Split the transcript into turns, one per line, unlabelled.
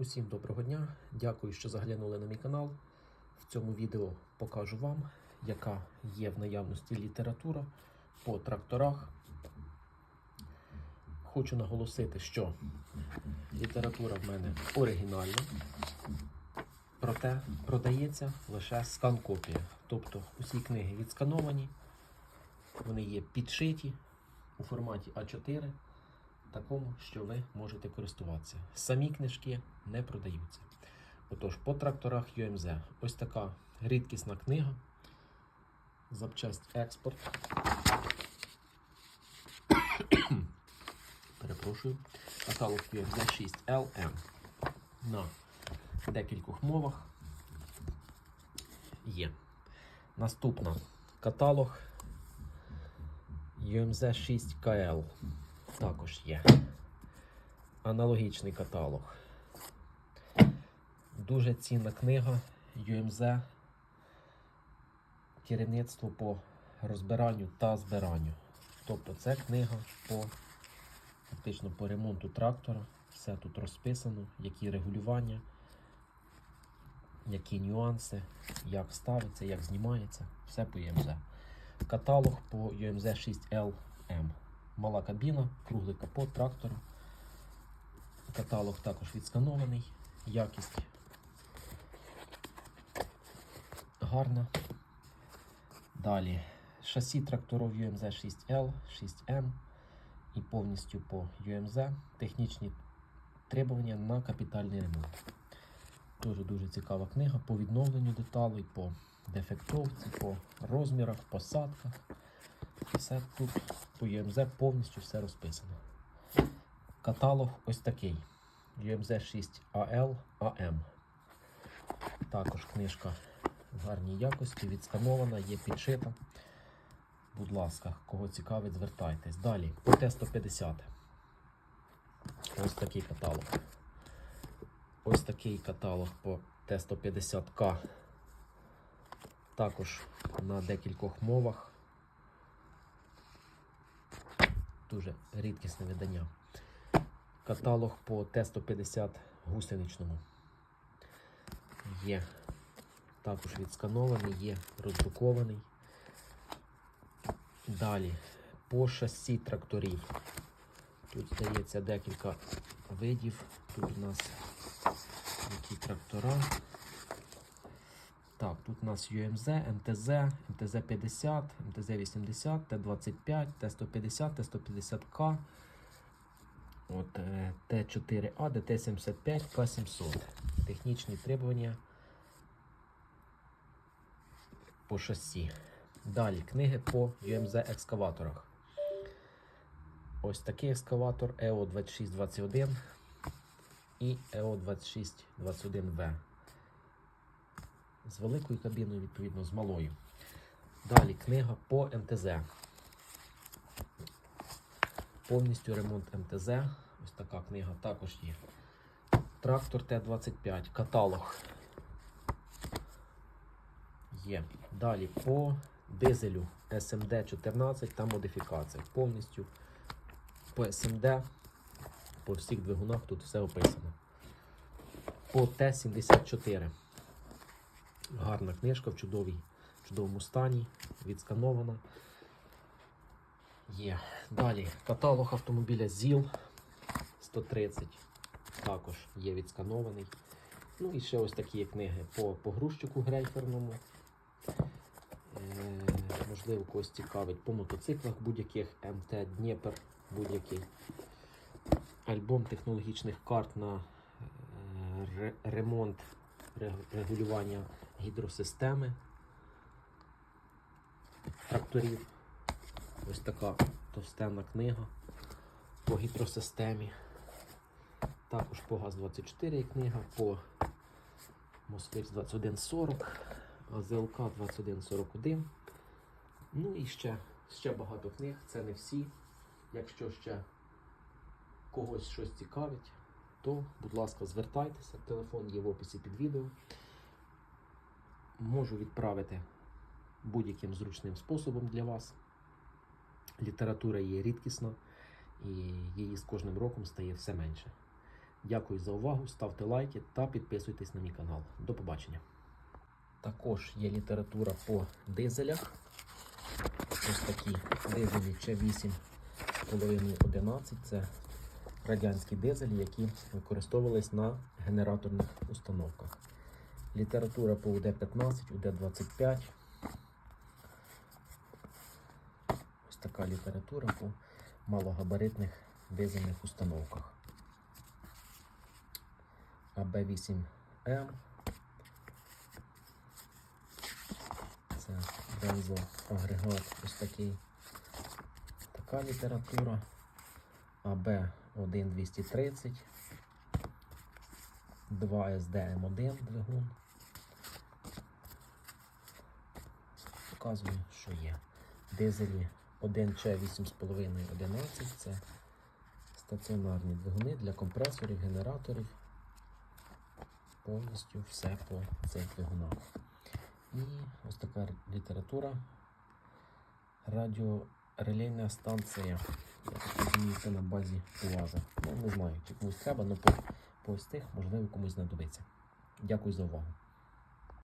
Усім доброго дня! Дякую, що заглянули на мій канал. В цьому відео покажу вам, яка є в наявності література по тракторах. Хочу наголосити, що література в мене оригінальна, проте продається лише скан-копія. Тобто усі книги відскановані, вони є підшиті у форматі А4 такому, що ви можете користуватися. Самі книжки не продаються. Отож, по тракторах UMZ ось така рідкісна книга. Запчасть експорт. Перепрошую. Каталог UMZ 6 LM на декількох мовах. Є. Наступна каталог UMZ 6 KL також є. Аналогічний каталог. Дуже цінна книга UMZ. Керівництво по розбиранню та збиранню. Тобто це книга по фактично по ремонту трактора. Все тут розписано, які регулювання, які нюанси, як ставиться, як знімається. Все по UMZ. Каталог по UMZ 6LM мала кабіна, круглий капот трактора. Каталог також відсканований, якість гарна. Далі шасі тракторів UMZ 6L, 6M і повністю по UMZ технічні требування на капітальний ремонт. Дуже дуже цікава книга по відновленню деталей, по дефектовці, по розмірах, посадках. Все тут по UMZ повністю все розписано. Каталог ось такий. UMZ 6 AL AM. Також книжка в гарній якості, відсканована, є підшита. Будь ласка, кого цікавить, звертайтесь. Далі, по Т-150. Ось такий каталог. Ось такий каталог по Т-150К. Також на декількох мовах. Дуже рідкісне видання. Каталог по Т-150 гусеничному. Є також відсканований, є роздрукований. Далі по шасі тракторів. Тут здається декілька видів. Тут у нас які трактора. Тут у нас UMZ, МТЗ, МТЗ 50, МТЗ 80, Т25, Т150, Т150К, от, е, Т4А, ДТ75, К700. Технічні требування по шасі. Далі книги по UMZ екскаваторах. Ось такий екскаватор EO 2621 і EO 2621V з великою кабіною, відповідно, з малою. Далі книга по МТЗ. Повністю ремонт МТЗ. Ось така книга також є. Трактор Т-25, каталог. Є. Далі по дизелю СМД-14 та модифікація. Повністю по СМД, по всіх двигунах тут все описано. По Т-74. Гарна книжка в чудовій, чудовому стані, відсканована. Є. Далі каталог автомобіля ЗІЛ 130. Також є відсканований. Ну і ще ось такі книги по погрузчику грейферному. Е, можливо, когось цікавить по мотоциклах будь-яких МТ Дніпер, будь-який. Альбом технологічних карт на е, ремонт регулювання гідросистеми тракторів. Ось така товстенна книга по гідросистемі. Також по ГАЗ-24 книга, по Москвич 2140, АЗЛК 2141. Ну і ще, ще багато книг, це не всі. Якщо ще когось щось цікавить, то, будь ласка, звертайтеся. Телефон є в описі під відео. Можу відправити будь-яким зручним способом для вас. Література є рідкісна і її з кожним роком стає все менше. Дякую за увагу, ставте лайки та підписуйтесь на мій канал. До побачення. Також є література по дизелях. Ось такі дизелі Ч8 11. Це радянські дизелі, які використовувались на генераторних установках. Література по УД-15, УД-25. Ось така література по малогабаритних дизельних установках. АБ8М. Це бензоагрегат ось такий. Така література. АБ1230. 2 СДМ1 двигун. Показую, що є. Дизелі 1Ч8,5 11 це стаціонарні двигуни для компресорів, генераторів. Повністю все по цих двигунах. І ось така література. Радіорелейна станція. Я це на базі УАЗа. Ну, не знаю, чи комусь треба, але по, по ось тих, можливо, комусь знадобиться. Дякую за увагу.